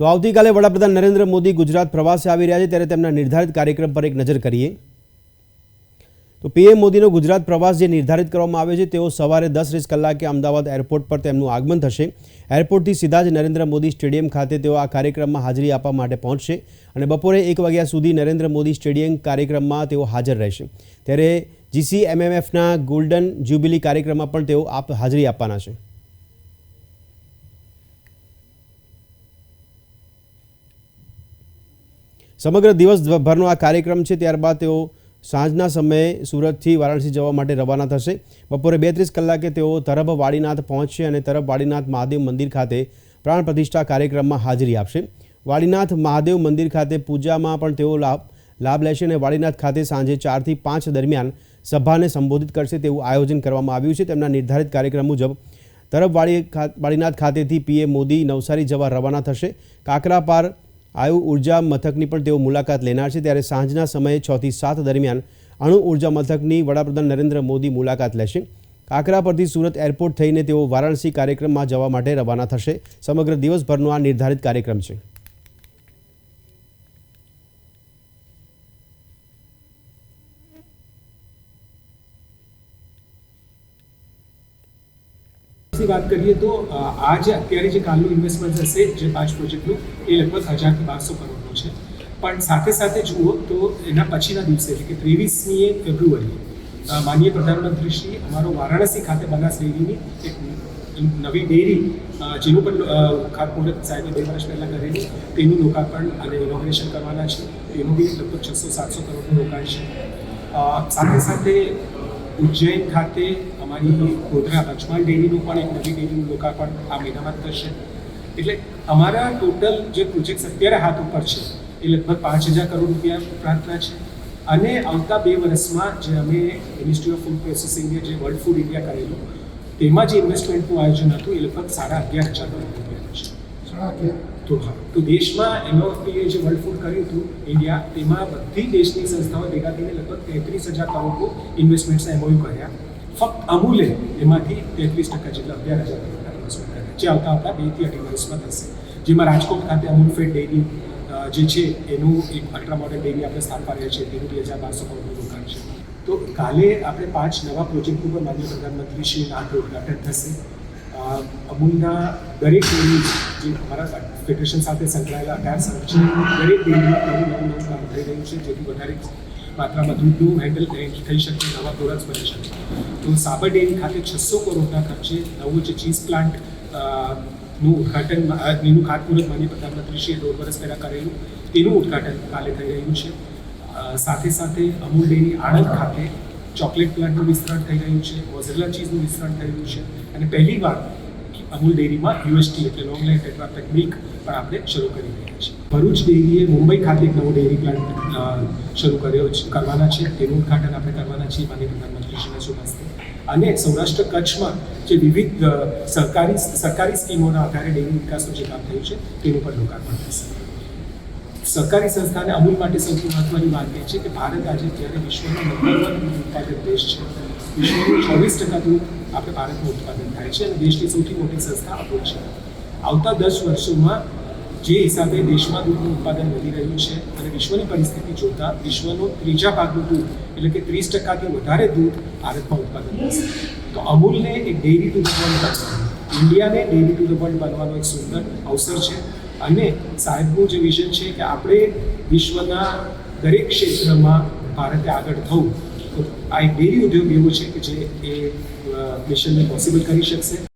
તો આવતીકાલે વડાપ્રધાન નરેન્દ્ર મોદી ગુજરાત પ્રવાસે આવી રહ્યા છે, ત્યારે તેમના નિર્ધારિત કાર્યક્રમ પર એક નજર કરીએ. તો પીએમ મોદીનો ગુજરાત પ્રવાસ જે નિર્ધારિત કરવામાં આવે છે, તેઓ સવારે દસ વીસ કલાકે અમદાવાદ એરપોર્ટ પર તેમનું આગમન થશે. એરપોર્ટથી સીધા જ નરેન્દ્ર મોદી સ્ટેડિયમ ખાતે તેઓ આ કાર્યક્રમમાં હાજરી આપવા માટે પહોંચશે અને બપોરે એક વાગ્યા સુધી નરેન્દ્ર મોદી સ્ટેડિયમ કાર્યક્રમમાં તેઓ હાજર રહેશે. ત્યારે જીસી એમએમએફના ગોલ્ડન જ્યુબિલી કાર્યક્રમમાં પણ તેઓ આપ હાજરી આપવાના છે. સમગ્ર દિવસભરનો આ કાર્યક્રમ છે, ત્યારબાદ તેઓ સાંજના સમયે સુરતથી વારાણસી જવા માટે રવાના થશે. બપોરે બેત્રીસ કલાકે તેઓ તરફ વાડીનાથ પહોંચશે અને તરફ વાડીનાથ મહાદેવ મંદિર ખાતે પ્રાણ પ્રતિષ્ઠા કાર્યક્રમમાં હાજરી આપશે. વાડીનાથ મહાદેવ મંદિર ખાતે પૂજામાં પણ તેઓ લાભ લાભ લેશે અને વાડીનાથ ખાતે સાંજે ચારથી પાંચ દરમિયાન સભાને સંબોધિત કરશે તેવું આયોજન કરવામાં આવ્યું છે. તેમના નિર્ધારિત કાર્યક્રમ મુજબ તરફ વાડી વાડીનાથ ખાતેથી પીએમ મોદી નવસારી જવા રવાના થશે. કાકરાપાર આયુ ઊર્જા મથકની પણ તેઓ મુલાકાત લેનાર છે. ત્યારે સાંજના સમયે છ થી સાત દરમિયાન અણુ ઊર્જા મથકની વડાપ્રધાન નરેન્દ્ર મોદી મુલાકાત લેશે. કાકરા પરથી સુરત એરપોર્ટ થઈને તેઓ વારાણસી કાર્યક્રમમાં જવા માટે રવાના થશે. સમગ્ર દિવસભરનો આ નિર્ધારિત કાર્યક્રમ છે. ની વાત કરીએ તો આજ અત્યારે જે કાલનું ઇન્વેસ્ટમેન્ટ હશે જે પાંચ પ્રોજેક્ટનું એ લગભગ હજારથી બારસો કરોડનું છે. પણ સાથે સાથે જુઓ તો એના પછીના દિવસે એટલે કે ત્રેવીસમી ફેબ્રુઆરી અ, માનનીય પ્રધાનમંત્રી શ્રી અમારો વારાણસી ખાતે બનાસ ડેરીની એક નવી ડેરી જેનું પણ ખાતમુહૂર્ત સાહેબે બે વર્ષ પહેલાં કરેલું તેનું લોકાર્પણ અને ઇનોગ્રેશન કરવાના છે. એનું બી લગભગ છસો સાતસો કરોડનું રોકાણ છે. સાથે સાથે ઉજ્જૈન ખાતે અમારી ગોધરા પંચમહાલ ડેરીનું પણ એક નવી ડેરીનું લોકાર્પણ આ મહિનામાં થશે. એટલે અમારા ટોટલ જે પ્રોજેક્ટ્સ અત્યારે હાથ ઉપર છે એ લગભગ પાંચ હજાર કરોડ રૂપિયા ઉપરાંતના છે. અને આવતા બે વર્ષમાં જે અમે મિનિસ્ટ્રી ઓફ ફૂડ પ્રોસેસિંગે જે વર્લ્ડ ફૂડ ઇન્ડિયા કરેલું તેમાં જે ઇન્વેસ્ટમેન્ટનું આયોજન હતું એ લગભગ સાડા અગિયાર હજાર કરોડ રૂપિયા છે. તો હા તો દેશમાં એમઓએફપીએ જે વર્લ્ડ ફૂડ કર્યું હતું ઇન્ડિયા તેમાં બધી દેશની સંસ્થાઓ ભેગા થઈને લગભગ તેત્રીસ હજાર કરોડનું ઇન્વેસ્ટમેન્ટ્સ એમઓયુ કર્યા. ફક્ત અમૂલે એમાંથી તેત્રીસ ટકા જેટલા અગિયાર હજાર જે આવતા આવતા બેથી અઢી વર્ષમાં થશે. જેમાં રાજકોટ ખાતે અમૂલ ફેડ ડેરી જે છે, એનું એક અલ્ટ્રા મોડર્ન ડેરી આપણે સ્થાપવા રહ્યા છીએ તેનું બે હજાર બારસો કરોડનું રોકાણ છે. તો કાલે આપણે પાંચ નવા પ્રોજેક્ટ ઉપર માન્ય પ્રધાનમંત્રી શ્રીના હાથે ઉદઘાટન થશે. અમૂલના દરેક ડેરી જે અમારા ફેડરેશન સાથે સંકળાયેલા, અઢાર છે દરેક ડેરીમાં નવું નવું નવું કામ થઈ રહ્યું છે. જેથી વધારે માત્રામાં દૂધનું હેન્ડલ થઈ શકે નવા પ્રોડક્ટ્સ બની શકે તો સાબર ડેરી ખાતે છસો કરોડના ખર્ચે નવું જે ચીઝ પ્લાન્ટનું ઉદ્ઘાટન એનું ખાતમુહૂર્ત માનનીય પ્રધાનમંત્રીશ્રીએ દોઢ વર્ષ પહેલાં કરેલું, તેનું ઉદ્ઘાટન કાલે થઈ રહ્યું છે. સાથે સાથે અમૂલ ડેરી આણંદ ખાતે ચોકલેટ પ્લાન્ટનું વિસ્તરણ થઈ રહ્યું છે, મોઝરેલા ચીઝનું વિસ્તરણ થઈ રહ્યું છે. અને પહેલીવાર અમૂલ ડેરીમાં યુએસટી એટલે લોંગ લાઈફ ટેટ્રાપેક મિલ્ક પણ આપણે શરૂ કરી રહ્યા છીએ. ભરૂચ ડેરીએ મુંબઈ ખાતે એક નવો ડેરી પ્લાન્ટ શરૂ કર્યો કરવાના છે. તેનું ઉદ્ઘાટન આપણે કરવાના છીએ માનીય પ્રધાનમંત્રીશ્રીના શુભ અને સૌરાષ્ટ્ર કચ્છમાં જે વિવિધ સરકારી સરકારી સ્કીમોના આધારે ડેરી વિકાસનું જે કામ થયું છે, તેનું પણ લોકાર્પણ થશે. સરકારી સંસ્થાને અમૂલ માટે સૌથી મહત્વની વાત એ છે કે ભારત આજે જ્યારે વિશ્વનો નંબર વન ઉત્પાદક દેશ છે, વિશ્વનું ચોવીસ ટકા દૂધ આપણે ભારતનું ઉત્પાદન થાય છે અને દેશની સૌથી મોટી સંસ્થા અમૂલ છે. આવતા દસ વર્ષોમાં જે હિસાબે દેશમાં દૂધનું ઉત્પાદન વધી રહ્યું છે અને વિશ્વની પરિસ્થિતિ જોતા વિશ્વનું ત્રીજા ભાગનું દૂધ, એટલે કે ત્રીસ ટકાથી વધારે દૂધ ભારતમાં ઉત્પાદન થશે. તો અમૂલને એક ડેરી ટુ ધ વર્લ્ડ ઇન્ડિયાને ડેરી ટુ ધ વર્લ્ડ બનવાનો એક સુંદર અવસર છે. અને સાહેબનું જે વિઝન છે કે આપણે વિશ્વના દરેક ક્ષેત્રમાં ભારતે આગળ થવું. તો આ એક ડેરી ઉદ્યોગ એવો છે કે જે એ મિશનને પોસિબલ કરી શકશે.